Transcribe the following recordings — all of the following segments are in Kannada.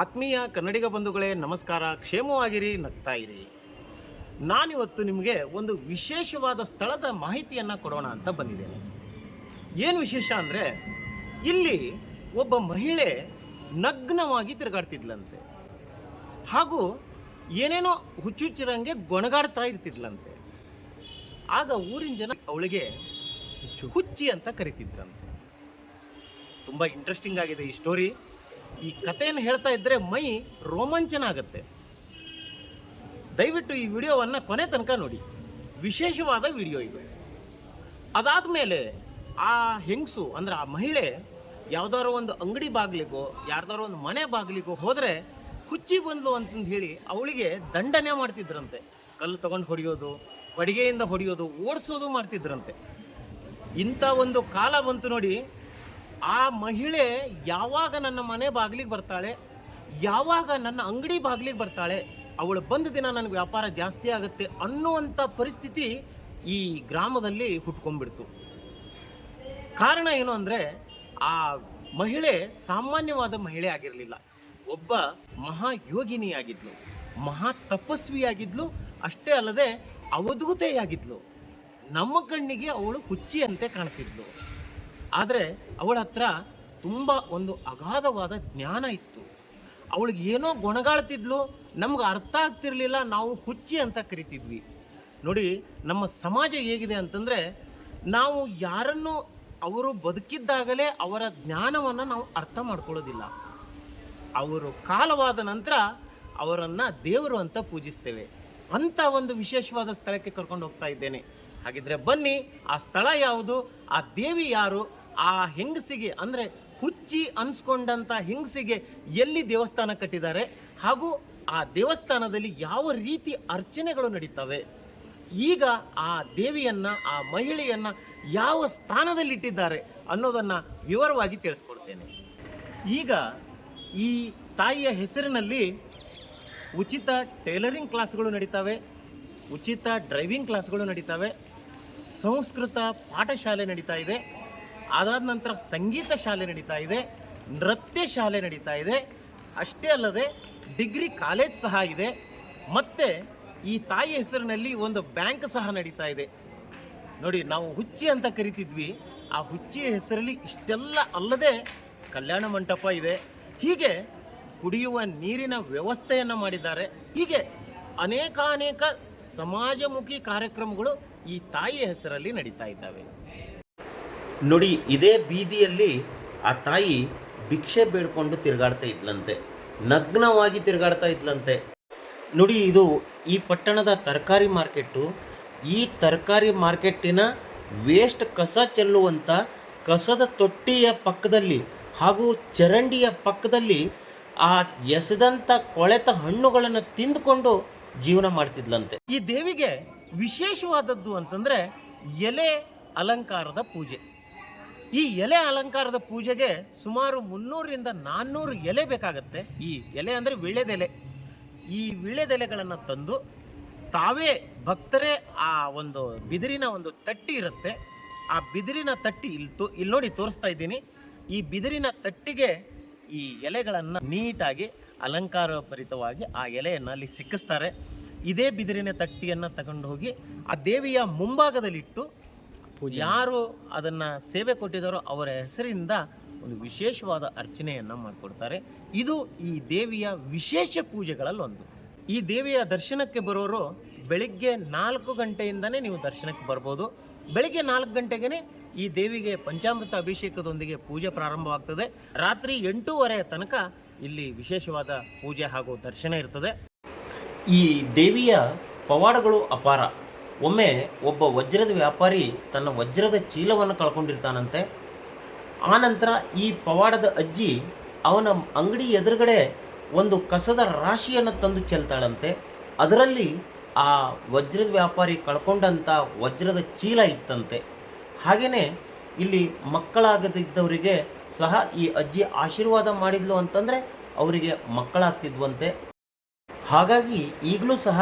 ಆತ್ಮೀಯ ಕನ್ನಡಿಗ ಬಂಧುಗಳೇ, ನಮಸ್ಕಾರ. ಕ್ಷೇಮವಾಗಿರಿ, ನಗ್ತಾ ಇರಿ. ನಾನಿವತ್ತು ನಿಮಗೆ ಒಂದು ವಿಶೇಷವಾದ ಸ್ಥಳದ ಮಾಹಿತಿಯನ್ನು ಕೊಡೋಣ ಅಂತ ಬಂದಿದ್ದೇನೆ. ಏನು ವಿಶೇಷ ಅಂದರೆ, ಇಲ್ಲಿ ಒಬ್ಬ ಮಹಿಳೆ ನಗ್ನವಾಗಿ ತಿರುಗಾಡ್ತಿದ್ಲಂತೆ. ಹಾಗೂ ಏನೇನೋ ಹುಚ್ಚುಚ್ಚಿರಂಗೆ ಗೊಣಗಾಡ್ತಾ ಇರ್ತಿದ್ಲಂತೆ. ಆಗ ಊರಿನ ಜನ ಅವಳಿಗೆ ಹುಚ್ಚಿ ಅಂತ ಕರಿತಿದ್ರಂತೆ. ತುಂಬ ಇಂಟ್ರೆಸ್ಟಿಂಗ್ ಆಗಿದೆ ಈ ಸ್ಟೋರಿ ಈ ಕಥೆಯನ್ನು ಹೇಳ್ತಾ ಇದ್ದರೆ ಮೈ ರೋಮಾಂಚನ ಆಗುತ್ತೆ ದಯವಿಟ್ಟು ಈ ವಿಡಿಯೋವನ್ನು ಕೊನೆ ತನಕ ನೋಡಿ. ವಿಶೇಷವಾದ ವಿಡಿಯೋ ಇದು. ಅದಾದ ಮೇಲೆ ಆ ಹೆಂಗಸು, ಅಂದರೆ ಆ ಮಹಿಳೆ ಯಾವ್ದಾರೋ ಒಂದು ಅಂಗಡಿ ಬಾಗಿಲಿಗೋ ಯಾರ್ದಾರೋ ಒಂದು ಮನೆ ಬಾಗಿಲಿಗೋ ಹೋದರೆ ಹುಚ್ಚಿ ಬಂದ್ಲು ಅಂತಂದು ಹೇಳಿ ಅವಳಿಗೆ ದಂಡನೆ ಮಾಡ್ತಿದ್ರಂತೆ. ಕಲ್ಲು ತಗೊಂಡು ಹೊಡೆಯೋದು ಬಡಿಗೆಯಿಂದ ಹೊಡೆಯೋದು, ಓಡಿಸೋದು ಮಾಡ್ತಿದ್ರಂತೆ. ಇಂಥ ಒಂದು ಕಾಲ ಬಂತು ನೋಡಿ ಆ ಮಹಿಳೆ ಯಾವಾಗ ನನ್ನ ಮನೆ ಬಾಗಿಲಿಗೆ ಬರ್ತಾಳೆ, ಯಾವಾಗ ನನ್ನ ಅಂಗಡಿ ಬಾಗಿಲಿಗೆ ಬರ್ತಾಳೆ, ಅವಳು ಬಂದ ದಿನ ನನಗೆ ವ್ಯಾಪಾರ ಜಾಸ್ತಿ ಆಗುತ್ತೆ ಅನ್ನುವಂಥ ಪರಿಸ್ಥಿತಿ ಈ ಗ್ರಾಮದಲ್ಲಿ ಹುಟ್ಕೊಂಡ್ಬಿಡ್ತು. ಕಾರಣ ಏನು ಅಂದರೆ, ಆ ಮಹಿಳೆ ಸಾಮಾನ್ಯವಾದ ಮಹಿಳೆ ಆಗಿರಲಿಲ್ಲ. ಒಬ್ಬ ಮಹಾಯೋಗಿನಿಯಾಗಿದ್ಲು ಮಹಾ ತಪಸ್ವಿಯಾಗಿದ್ಲು, ಅಷ್ಟೇ ಅಲ್ಲದೆ ಅವಧೂತೆಯಾಗಿದ್ಲು. ನಮ್ಮ ಕಣ್ಣಿಗೆ ಅವಳು ಹುಚ್ಚಿಯಂತೆ ಕಾಣ್ತಿದ್ಲು. ಆದರೆ ಅವಳ ಹತ್ರ ತುಂಬ ಒಂದು ಅಗಾಧವಾದ ಜ್ಞಾನ ಇತ್ತು. ಅವಳಿಗೆ ಏನೋ ಗೊಣಗಾಳ್ತಿದ್ಲು, ನಮ್ಗೆ ಅರ್ಥ ಆಗ್ತಿರ್ಲಿಲ್ಲ, ನಾವು ಹುಚ್ಚಿ ಅಂತ ಕರಿತಿದ್ವಿ. ನೋಡಿ, ನಮ್ಮ ಸಮಾಜ ಹೇಗಿದೆ ಅಂತಂದರೆ, ನಾವು ಯಾರನ್ನು ಅವರು ಬದುಕಿದ್ದಾಗಲೇ ಅವರ ಜ್ಞಾನವನ್ನು ನಾವು ಅರ್ಥ ಮಾಡ್ಕೊಳ್ಳೋದಿಲ್ಲ. ಅವರು ಕಾಲವಾದ ನಂತರ ಅವರನ್ನು ದೇವರು ಅಂತ ಪೂಜಿಸ್ತೇವೆ. ಅಂಥ ಒಂದು ವಿಶೇಷವಾದ ಸ್ಥಳಕ್ಕೆ ಕರ್ಕೊಂಡು ಹೋಗ್ತಾ ಇದ್ದೇನೆ. ಹಾಗಿದ್ರೆ ಬನ್ನಿ, ಆ ಸ್ಥಳ ಯಾವುದು, ಆ ದೇವಿ ಯಾರು ಆ ಹೆಂಗಸಿಗೆ ಅಂದರೆ ಹುಚ್ಚಿ ಅನ್ಸ್ಕೊಂಡಂಥ ಹೆಂಗಸಿಗೆ ಎಲ್ಲಿ ದೇವಸ್ಥಾನ ಕಟ್ಟಿದ್ದಾರೆ ಹಾಗೂ ಆ ದೇವಸ್ಥಾನದಲ್ಲಿ ಯಾವ ರೀತಿ ಅರ್ಚನೆಗಳು ನಡೀತವೆ. ಈಗ ಆ ದೇವಿಯನ್ನ, ಆ ಮಹಿಳೆಯನ್ನು ಯಾವ ಸ್ಥಾನದಲ್ಲಿಟ್ಟಿದ್ದಾರೆ ಅನ್ನೋದನ್ನು ವಿವರವಾಗಿ ತಿಳಿಸ್ಕೊಡ್ತೇನೆ. ಈಗ ಈ ತಾಯಿಯ ಹೆಸರಿನಲ್ಲಿ ಉಚಿತ ಟೈಲರಿಂಗ್ ಕ್ಲಾಸ್ಗಳು ನಡೀತವೆ, ಉಚಿತ ಡ್ರೈವಿಂಗ್ ಕ್ಲಾಸ್ಗಳು ನಡೀತವೆ, ಸಂಸ್ಕೃತ ಪಾಠಶಾಲೆ ನಡೀತಾ ಇದೆ. ಅದಾದ ನಂತರ ಸಂಗೀತ ಶಾಲೆ ನಡೀತಾ ಇದೆ, ನೃತ್ಯ ಶಾಲೆ ನಡೀತಾ ಇದೆ. ಅಷ್ಟೇ ಅಲ್ಲದೆ ಡಿಗ್ರಿ ಕಾಲೇಜ್ ಸಹ ಇದೆ. ಮತ್ತು ಈ ತಾಯಿ ಹೆಸರಿನಲ್ಲಿ ಒಂದು ಬ್ಯಾಂಕ್ ಸಹ ನಡೀತಾ ಇದೆ. ನೋಡಿ, ನಾವು ಹುಚ್ಚಿ ಅಂತ ಕರಿತಿದ್ವಿ. ಆ ಹುಚ್ಚಿಯ ಹೆಸರಲ್ಲಿ ಇಷ್ಟೆಲ್ಲ ಅಲ್ಲದೆ ಕಲ್ಯಾಣ ಮಂಟಪ ಇದೆ. ಹೀಗೆ ಕುಡಿಯುವ ನೀರಿನ ವ್ಯವಸ್ಥೆಯನ್ನು ಮಾಡಿದ್ದಾರೆ. ಹೀಗೆ ಅನೇಕಾನೇಕ ಸಮಾಜಮುಖಿ ಕಾರ್ಯಕ್ರಮಗಳು ಈ ತಾಯಿಯ ಹೆಸರಲ್ಲಿ ನಡೀತಾ ಇದ್ದಾವೆ. ನೋಡಿ, ಇದೇ ಬೀದಿಯಲ್ಲಿ ಆ ತಾಯಿ ಭಿಕ್ಷೆ ಬೇಡ್ಕೊಂಡು ತಿರುಗಾಡ್ತಾ ಇದ್ಲಂತೆ. ನಗ್ನವಾಗಿ ತಿರುಗಾಡ್ತಾ ಇದ್ಲಂತೆ. ನೋಡಿ, ಇದು ಈ ಪಟ್ಟಣದ ತರಕಾರಿ ಮಾರ್ಕೆಟ್ಟು. ಈ ತರಕಾರಿ ಮಾರ್ಕೆಟ್ಟಿನ ವೇಸ್ಟ್ ಕಸ ಚೆಲ್ಲುವಂಥ ಕಸದ ತೊಟ್ಟಿಯ ಪಕ್ಕದಲ್ಲಿ ಹಾಗೂ ಚರಂಡಿಯ ಪಕ್ಕದಲ್ಲಿ ಆ ಎಸೆದಂಥ ಕೊಳೆತ ಹಣ್ಣುಗಳನ್ನು ತಿಂದುಕೊಂಡು ಜೀವನ ಮಾಡ್ತಿದ್ಲಂತೆ. ಈ ದೇವಿಗೆ ವಿಶೇಷವಾದದ್ದು ಅಂತಂದರೆ ಎಲೆ ಅಲಂಕಾರದ ಪೂಜೆ. ಈ ಎಲೆ ಅಲಂಕಾರದ ಪೂಜೆಗೆ ಸುಮಾರು ಮುನ್ನೂರರಿಂದ ನಾನ್ನೂರು ಎಲೆ ಬೇಕಾಗತ್ತೆ. ಈ ಎಲೆ ಅಂದರೆ ವಿಳೆದೆಲೆ ಈ ವಿಳೆದೆಲೆಗಳನ್ನು ತಂದು ತಾವೇ ಭಕ್ತರೇ ಆ ಒಂದು ಬಿದಿರಿನ ಒಂದು ತಟ್ಟಿ ಇರುತ್ತೆ. ಆ ಬಿದಿರಿನ ತಟ್ಟಿ ಇಲ್ಲಿ ತೋ ಇಲ್ಲಿ ನೋಡಿ ತೋರಿಸ್ತಾ ಇದ್ದೀನಿ. ಈ ಬಿದಿರಿನ ತಟ್ಟಿಗೆ ಈ ಎಲೆಗಳನ್ನು ನೀಟಾಗಿ ಅಲಂಕಾರಭರಿತವಾಗಿ ಆ ಎಲೆಯನ್ನು ಅಲ್ಲಿ ಸಿಕ್ಕಿಸ್ತಾರೆ. ಇದೇ ಬಿದಿರಿನ ತಟ್ಟಿಯನ್ನು ತಗೊಂಡು ಹೋಗಿ ಆ ದೇವಿಯ ಮುಂಭಾಗದಲ್ಲಿಟ್ಟು ಯಾರು ಅದನ್ನು ಸೇವೆ ಕೊಟ್ಟಿದ್ದಾರೋ ಅವರ ಹೆಸರಿಂದ ಒಂದು ವಿಶೇಷವಾದ ಅರ್ಚನೆಯನ್ನು ಮಾಡಿಕೊಡ್ತಾರೆ. ಇದು ಈ ದೇವಿಯ ವಿಶೇಷ ಪೂಜೆಗಳಲ್ಲಿ ಒಂದು. ಈ ದೇವಿಯ ದರ್ಶನಕ್ಕೆ ಬರೋರು ಬೆಳಿಗ್ಗೆ ನಾಲ್ಕು ಗಂಟೆಯಿಂದನೇ ನೀವು ದರ್ಶನಕ್ಕೆ ಬರ್ಬೋದು. ಬೆಳಿಗ್ಗೆ ನಾಲ್ಕು ಗಂಟೆಗೆ ಈ ದೇವಿಗೆ ಪಂಚಾಮೃತ ಅಭಿಷೇಕದೊಂದಿಗೆ ಪೂಜೆ ಪ್ರಾರಂಭವಾಗ್ತದೆ. ರಾತ್ರಿ ಎಂಟೂವರೆ ತನಕ ಇಲ್ಲಿ ವಿಶೇಷವಾದ ಪೂಜೆ ಹಾಗೂ ದರ್ಶನ ಇರ್ತದೆ. ಈ ದೇವಿಯ ಪವಾಡಗಳು ಅಪಾರ. ಒಮ್ಮೆ ಒಬ್ಬ ವಜ್ರದ ವ್ಯಾಪಾರಿ ತನ್ನ ವಜ್ರದ ಚೀಲವನ್ನು ಕಳ್ಕೊಂಡಿರ್ತಾನಂತೆ. ಆನಂತರ ಈ ಪವಾಡದ ಅಜ್ಜಿ ಅವನ ಅಂಗಡಿ ಎದುರುಗಡೆ ಒಂದು ಕಸದ ರಾಶಿಯನ್ನು ತಂದು ಚೆಲ್ತಾಳಂತೆ. ಅದರಲ್ಲಿ ಆ ವಜ್ರದ ವ್ಯಾಪಾರಿ ಕಳ್ಕೊಂಡಂಥ ವಜ್ರದ ಚೀಲ ಇತ್ತಂತೆ. ಹಾಗೆಯೇ ಇಲ್ಲಿ ಮಕ್ಕಳಾಗದಿದ್ದವರಿಗೆ ಸಹ ಈ ಅಜ್ಜಿ ಆಶೀರ್ವಾದ ಮಾಡಿದ್ಲು ಅಂತಂದರೆ ಅವರಿಗೆ ಮಕ್ಕಳಾಗ್ತಿದ್ವಂತೆ. ಹಾಗಾಗಿ ಈಗಲೂ ಸಹ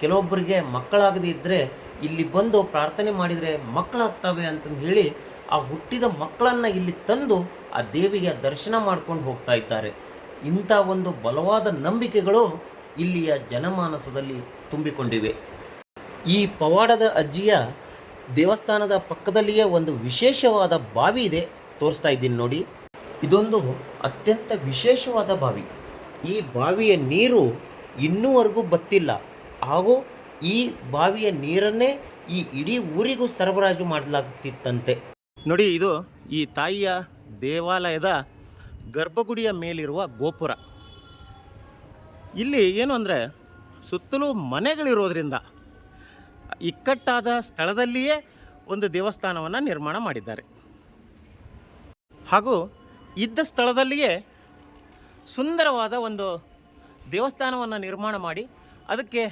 ಕೆಲವೊಬ್ಬರಿಗೆ ಮಕ್ಕಳಾಗದೇ ಇದ್ದರೆ ಇಲ್ಲಿ ಬಂದು ಪ್ರಾರ್ಥನೆ ಮಾಡಿದರೆ ಮಕ್ಕಳಾಗ್ತವೆ ಅಂತಂದು ಹೇಳಿ ಆ ಹುಟ್ಟಿದ ಮಕ್ಕಳನ್ನು ಇಲ್ಲಿ ತಂದು ಆ ದೇವಿಗೆ ದರ್ಶನ ಮಾಡ್ಕೊಂಡು ಹೋಗ್ತಾ ಇದ್ದಾರೆ. ಇಂಥ ಒಂದು ಬಲವಾದ ನಂಬಿಕೆಗಳು ಇಲ್ಲಿಯ ಜನಮಾನಸದಲ್ಲಿ ತುಂಬಿಕೊಂಡಿವೆ. ಈ ಪವಾಡದ ಅಜ್ಜಿಯ ದೇವಸ್ಥಾನದ ಪಕ್ಕದಲ್ಲಿಯೇ ಒಂದು ವಿಶೇಷವಾದ ಬಾವಿ ಇದೆ ತೋರಿಸ್ತಾ ಇದ್ದೀನಿ ನೋಡಿ. ಇದೊಂದು ಅತ್ಯಂತ ವಿಶೇಷವಾದ ಬಾವಿ. ಈ ಬಾವಿಯ ನೀರು ಇನ್ನೂವರೆಗೂ ಬತ್ತಿಲ್ಲ. ಹಾಗೂ ಈ ಬಾವಿಯ ನೀರನ್ನೇ ಈ ಇಡೀ ಊರಿಗೂ ಸರಬರಾಜು ಮಾಡಲಾಗುತ್ತಿತ್ತಂತೆ. ನೋಡಿ, ಇದು ಈ ತಾಯಿಯ ದೇವಾಲಯದ ಗರ್ಭಗುಡಿಯ ಮೇಲಿರುವ ಗೋಪುರ. ಇಲ್ಲಿ ಏನು ಅಂದರೆ ಸುತ್ತಲೂ ಮನೆಗಳಿರೋದ್ರಿಂದ ಇಕ್ಕಟ್ಟಾದ ಸ್ಥಳದಲ್ಲಿಯೇ ಒಂದು ದೇವಸ್ಥಾನವನ್ನು ನಿರ್ಮಾಣ ಮಾಡಿದ್ದಾರೆ. ಹಾಗೂ ಇದ್ದ ಸ್ಥಳದಲ್ಲಿಯೇ ಸುಂದರವಾದ ಒಂದು ದೇವಸ್ಥಾನವನ್ನು ನಿರ್ಮಾಣ ಮಾಡಿ ಅದಕ್ಕೆ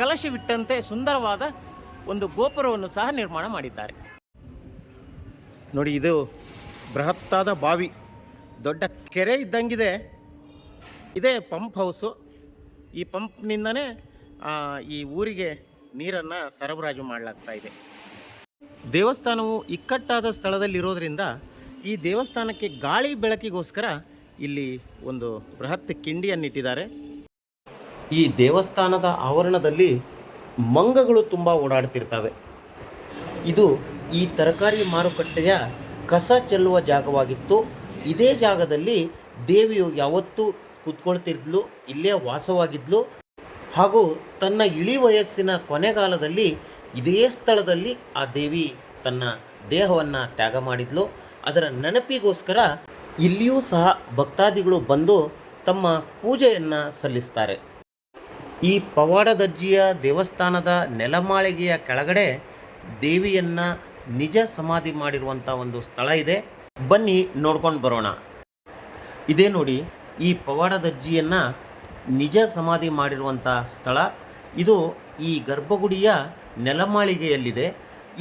ಕಲಶವಿಟ್ಟಂತೆ ಸುಂದರವಾದ ಒಂದು ಗೋಪುರವನ್ನು ಸಹ ನಿರ್ಮಾಣ ಮಾಡಿದ್ದಾರೆ. ನೋಡಿ, ಇದು ಬೃಹತ್ತಾದ ಬಾವಿ. ದೊಡ್ಡ ಕೆರೆ ಇದ್ದಂಗಿದೆ. ಇದೇ ಪಂಪ್ ಹೌಸು. ಈ ಪಂಪ್ನಿಂದನೇ ಈ ಊರಿಗೆ ನೀರನ್ನು ಸರಬರಾಜು ಮಾಡಲಾಗ್ತಾ ಇದೆ. ದೇವಸ್ಥಾನವು ಇಕ್ಕಟ್ಟಾದ ಸ್ಥಳದಲ್ಲಿರೋದ್ರಿಂದ ಈ ದೇವಸ್ಥಾನಕ್ಕೆ ಗಾಳಿ ಬೆಳಕಿಗೋಸ್ಕರ ಇಲ್ಲಿ ಒಂದು ಬೃಹತ್ ಕಿಂಡಿಯನ್ನಿಟ್ಟಿದ್ದಾರೆ. ಈ ದೇವಸ್ಥಾನದ ಆವರಣದಲ್ಲಿ ಮಂಗಗಳು ತುಂಬ ಓಡಾಡ್ತಿರ್ತವೆ. ಇದು ಈ ತರಕಾರಿ ಮಾರುಕಟ್ಟೆಯ ಕಸ ಚೆಲ್ಲುವ ಜಾಗವಾಗಿತ್ತು. ಇದೇ ಜಾಗದಲ್ಲಿ ದೇವಿಯು ಯಾವತ್ತೂ ಕೂತ್ಕೊಳ್ತಿದ್ಲು, ಇಲ್ಲೇ ವಾಸವಾಗಿದ್ಲು. ಹಾಗೂ ತನ್ನ ಇಳಿ ವಯಸ್ಸಿನ ಕೊನೆಗಾಲದಲ್ಲಿ ಇದೇ ಸ್ಥಳದಲ್ಲಿ ಆ ದೇವಿ ತನ್ನ ದೇಹವನ್ನು ತ್ಯಾಗ ಮಾಡಿದ್ಲು. ಅದರ ನೆನಪಿಗೋಸ್ಕರ ಇಲ್ಲಿಯೂ ಸಹ ಭಕ್ತಾದಿಗಳು ಬಂದು ತಮ್ಮ ಪೂಜೆಯನ್ನು ಸಲ್ಲಿಸ್ತಾರೆ. ಈ ಪವಾಡದಜ್ಜಿಯ ದೇವಸ್ಥಾನದ ನೆಲಮಾಳಿಗೆಯ ಕೆಳಗಡೆ ದೇವಿಯನ್ನ ನಿಜ ಸಮಾಧಿ ಮಾಡಿರುವಂಥ ಒಂದು ಸ್ಥಳ ಇದೆ. ಬನ್ನಿ ನೋಡ್ಕೊಂಡು ಬರೋಣ. ಇದೇ ನೋಡಿ ಈ ಪವಾಡದಜ್ಜಿಯನ್ನು ನಿಜ ಸಮಾಧಿ ಮಾಡಿರುವಂಥ ಸ್ಥಳ. ಇದು ಈ ಗರ್ಭಗುಡಿಯ ನೆಲಮಾಳಿಗೆಯಲ್ಲಿದೆ.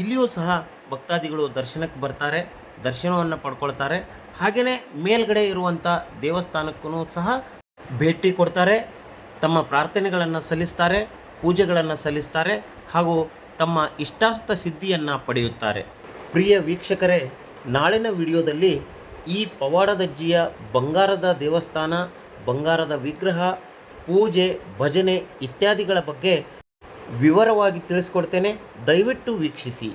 ಇಲ್ಲಿಯೂ ಸಹ ಭಕ್ತಾದಿಗಳು ದರ್ಶನಕ್ಕೆ ಬರ್ತಾರೆ, ದರ್ಶನವನ್ನು ಪಡ್ಕೊಳ್ತಾರೆ. ಹಾಗೆಯೇ ಮೇಲ್ಗಡೆ ಇರುವಂಥ ದೇವಸ್ಥಾನಕ್ಕೂ ಸಹ ಭೇಟಿ ಕೊಡ್ತಾರೆ. ತಮ್ಮ ಪ್ರಾರ್ಥನೆಗಳನ್ನು ಸಲ್ಲಿಸ್ತಾರೆ, ಪೂಜೆಗಳನ್ನು ಸಲ್ಲಿಸ್ತಾರೆ ಹಾಗೂ ತಮ್ಮ ಇಷ್ಟಾರ್ಥ ಸಿದ್ಧಿಯನ್ನು ಪಡೆಯುತ್ತಾರೆ. ಪ್ರಿಯ ವೀಕ್ಷಕರೇ, ನಾಳಿನ ವಿಡಿಯೋದಲ್ಲಿ ಈ ಪವಾಡದಜ್ಜಿಯ ಬಂಗಾರದ ದೇವಸ್ಥಾನ, ಬಂಗಾರದ ವಿಗ್ರಹ, ಪೂಜೆ, ಭಜನೆ ಇತ್ಯಾದಿಗಳ ಬಗ್ಗೆ ವಿವರವಾಗಿ ತಿಳಿಸ್ಕೊಡ್ತೇನೆ. ದಯವಿಟ್ಟು ವೀಕ್ಷಿಸಿ.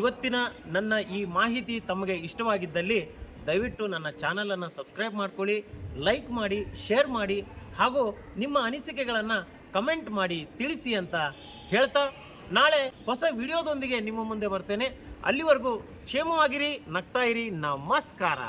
ಇವತ್ತಿನ ನನ್ನ ಈ ಮಾಹಿತಿ ತಮಗೆ ಇಷ್ಟವಾಗಿದ್ದಲ್ಲಿ ದಯವಿಟ್ಟು ನನ್ನ ಚಾನಲನ್ನು ಸಬ್ಸ್ಕ್ರೈಬ್ ಮಾಡ್ಕೊಳ್ಳಿ ಲೈಕ್ ಮಾಡಿ ಶೇರ್ ಮಾಡಿ, ಹಾಗೂ ನಿಮ್ಮ ಅನಿಸಿಕೆಗಳನ್ನು ಕಮೆಂಟ್ ಮಾಡಿ ತಿಳಿಸಿ ಅಂತ ಹೇಳ್ತಾ ನಾಳೆ ಹೊಸ ವಿಡಿಯೋದೊಂದಿಗೆ ನಿಮ್ಮ ಮುಂದೆ ಬರ್ತೇನೆ. ಅಲ್ಲಿವರೆಗೂ ಕ್ಷೇಮವಾಗಿರಿ, ನಗ್ತಾ ಇರಿ. ನಮಸ್ಕಾರ.